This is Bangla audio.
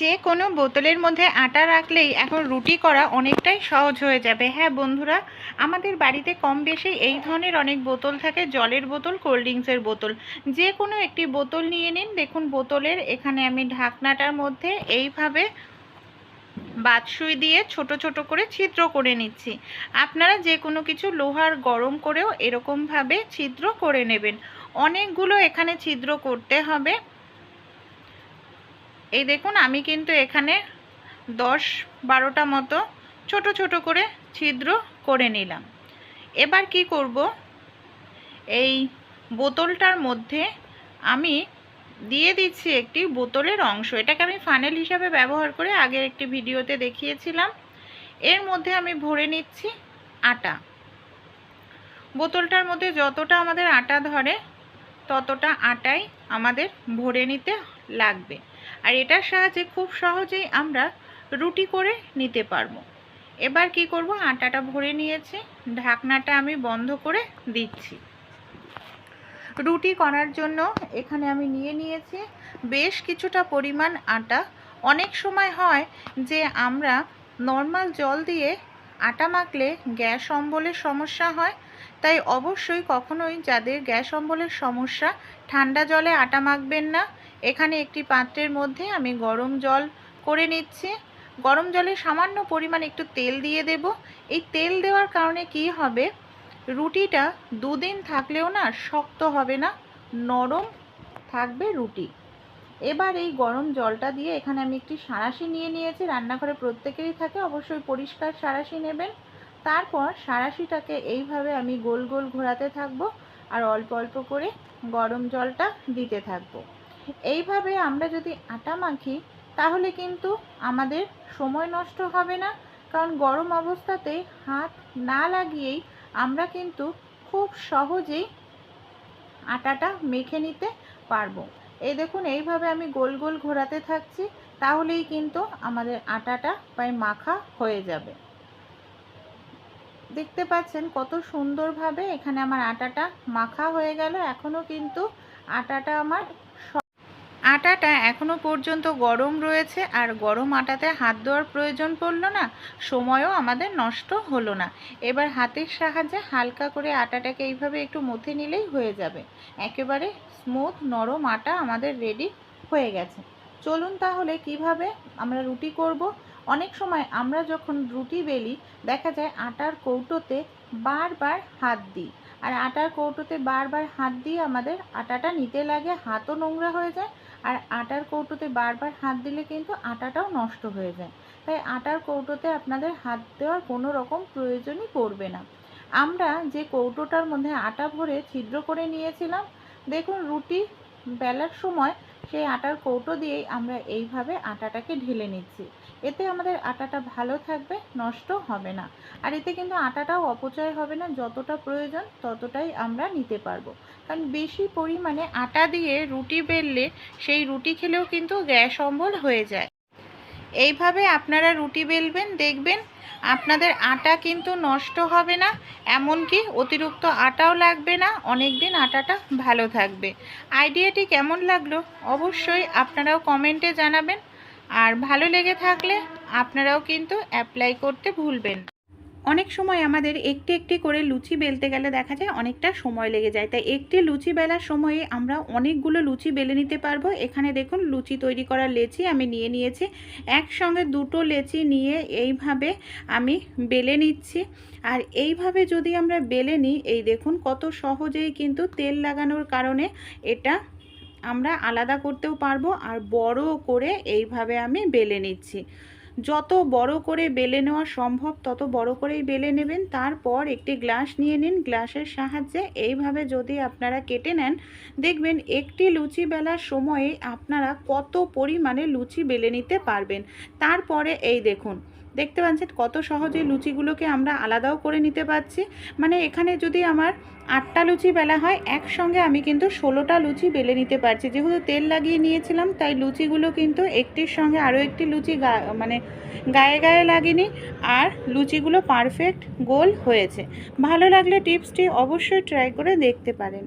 যে কোনো বোতলের মধ্যে আটা রাখলেই এখন রুটি করা অনেকটাই সহজ হয়ে যাবে। হ্যাঁ বন্ধুরা, আমাদের বাড়িতে কম বেশি এই ধরনের অনেক বোতল থাকে, জলের বোতল, কোল্ড ড্রিঙ্কসের বোতল। যে কোনো একটি বোতল নিয়ে নিন। দেখুন, বোতলের এখানে আমি ঢাকনাটার মধ্যে এইভাবে বাতসুই দিয়ে ছোট ছোট করে ছিদ্র করে নিচ্ছি। আপনারা যে কোনো কিছু লোহার গরম করেও এরকমভাবে ছিদ্র করে নেবেন। অনেকগুলো এখানে ছিদ্র করতে হবে। এই দেখুন, আমি কিন্তু এখানে দশ বারোটা মতো ছোট ছোট করে ছিদ্র করে নিলাম। এবার কি করব? এই বোতলটার মধ্যে আমি দিয়ে দিচ্ছি একটি বোতলের অংশ। এটাকে আমি ফানেল হিসাবে ব্যবহার করে আগের একটি ভিডিওতে দেখিয়েছিলাম। এর মধ্যে আমি ভরে নিচ্ছি আটা। বোতলটার মধ্যে যতটা আমাদের আটা ধরে, ততটা আটাই আমাদের ভরে নিতে লাগবে। আর এটার সাহায্যে খুব সহজেই আমরা রুটি করে নিতে পারব। এবার কি করব? আটাটা ভরে নিয়েছি। ঢাকনাটা আমি বন্ধ করে দিচ্ছি। রুটি করার জন্য এখানে আমি নিয়ে নিয়েছি বেশ কিছুটা পরিমাণ আটা। অনেক সময় হয় যে আমরা নর্মাল জল দিয়ে আটা মাখলে গ্যাস অম্বলের সমস্যা হয় তাই অবশ্যই কখনোই যাদের গ্যাস অম্বলের সমস্যা, ঠান্ডা জলে আটা মাখবেন না। এখানে একটি পাত্রের মধ্যে আমি গরম জল করে নিচ্ছি। গরম জলে সামান্য পরিমাণ একটু তেল দিয়ে দেব। এই তেল দেওয়ার কারণে কি হবে? রুটিটা দুদিন থাকলেও না শক্ত হবে না, নরম থাকবে রুটি। এবার এই গরম জলটা দিয়ে এখানে আমি একটি সাঁড়াশি নিয়ে নিয়েছি। রান্নাঘরে প্রত্যেকেরই থাকে, অবশ্যই পরিষ্কার সাঁড়াশি নেবেন। তারপর সাঁড়াশিটাকে এইভাবে আমি গোল গোল ঘোরাতে থাকব আর অল্প অল্প করে গরম জলটা দিতে থাকব। এইভাবে আমরা যদি আটা মাখি, তাহলে কিন্তু আমাদের সময় নষ্ট হবে না, কারণ গরম অবস্থাতে হাত না লাগিয়েই আমরা কিন্তু খুব সহজেই আটাটা মেখে নিতে পারব। এই দেখুন, এইভাবে আমি গোল গোল ঘোরাতে থাকছি, তাহলেই কিন্তু আমাদের আটাটা প্রায় মাখা হয়ে যাবে। দেখতে পাচ্ছেন কত সুন্দরভাবে এখানে আমার আটাটা মাখা হয়ে গেল। এখনও কিন্তু আটাটা আমার আটাটা এখনও পর্যন্ত গরম রয়েছে আর গরম আটাতে হাত দেওয়ার প্রয়োজন পড়ল না, সময়ও আমাদের নষ্ট হলো না। এবার হাতের সাহায্যে হালকা করে আটাটাকে এইভাবে একটু মথে নিলেই হয়ে যাবে। একেবারে স্মুথ নরম আটা আমাদের রেডি হয়ে গেছে। চলুন তাহলে কীভাবে আমরা রুটি করব অনেক সময় আমরা যখন রুটি বেলি, দেখা যায় আটার কৌটোতে বারবার হাত দিই। আর আটার কৌটোতে বারবার হাত দিয়ে আমাদের আটাটা নিতে লাগে, হাতও নোংরা হয়ে যায়, আর আটার কৌটোতে বারবার হাত দিলে কিন্তু আটাটাও নষ্ট হয়ে যায়। তাই আটার কৌটোতে আপনাদের হাত দেওয়ার কোনো রকম প্রয়োজনই পড়বে না। আমরা যে কৌটোটার মধ্যে আটা ভরে ছিদ্র করে নিয়েছিলাম, দেখুন রুটি বেলার সময় সেই আটার কৌটো দিয়েই আমরা এইভাবে আটাটাকে ঢেলে নিচ্ছি। এতে আমাদের আটাটা ভালো থাকবে নষ্ট হবে না। আর এতে কিন্তু আটাটাও অপচয় হবে না, যতটা প্রয়োজন ততটাই আমরা নিতে পারব। কারণ বেশি পরিমাণে আটা দিয়ে রুটি বেললে সেই রুটি খেলেও কিন্তু গ্যাস অম্বল হয়ে যায়। এইভাবে আপনারা রুটি বেলবেন, দেখবেন আপনাদের আটা কিন্তু নষ্ট হবে না, এমনকি অতিরিক্ত আটাও লাগবে না অনেক দিন আটাটা ভালো থাকবে আইডিয়াটি কেমন লাগল অবশ্যই আপনারাও কমেন্টে জানাবেন, আর ভালো লেগে থাকলে আপনারাও কিন্তু অ্যাপ্লাই করতে ভুলবেন। অনেক সময় আমাদের একটি একটি করে লুচি বেলতে গেলে দেখা যায় অনেকটা সময় লেগে যায়। তাই একটি লুচি বেলার সময়ে আমরা অনেকগুলো লুচি বেলে নিতে পারব। এখানে দেখুন লুচি তৈরি করার লেচি আমি নিয়ে নিয়েছি। একসঙ্গে দুটো লেচি নিয়ে এইভাবে আমি বেলে নিচ্ছি। আর এইভাবে যদি আমরা বেলে নিই, এই দেখুন কত সহজেই কিন্তু তেল লাগানোর কারণে এটা আমরা আলাদা করতেও পারব। আর বড় করে এইভাবে আমি বেলে নিচ্ছি। যত বড় করে বেলে নেওয়া সম্ভব, তত বড় করেই বেলে নেবেন। তারপর একটি গ্লাস নিয়ে নিন। গ্লাসের সাহায্যে এইভাবে যদি আপনারা কেটে নেন, দেখবেন একটি লুচি বেলার সময়ে আপনারা কত পরিমাণে লুচি বেলে নিতে পারবেন। তারপরে এই দেখুন দেখতে পাচ্ছেন কত সহজে লুচিগুলোকে আমরা আলাদাও করে নিতে পারছি। মানে এখানে যদি আমার আটটা লুচি বেলা হয়, একসঙ্গে আমি কিন্তু ষোলোটা লুচি বেলে নিতে পারছি। যেহেতু তেল লাগিয়ে নিয়েছিলাম, তাই লুচিগুলো কিন্তু একটির সঙ্গে আরও একটি লুচি গা মানে গায়ে গায়ে লাগেনি আর লুচিগুলো পারফেক্ট গোল হয়েছে। ভালো লাগলে টিপসটি অবশ্যই ট্রাই করে দেখতে পারেন।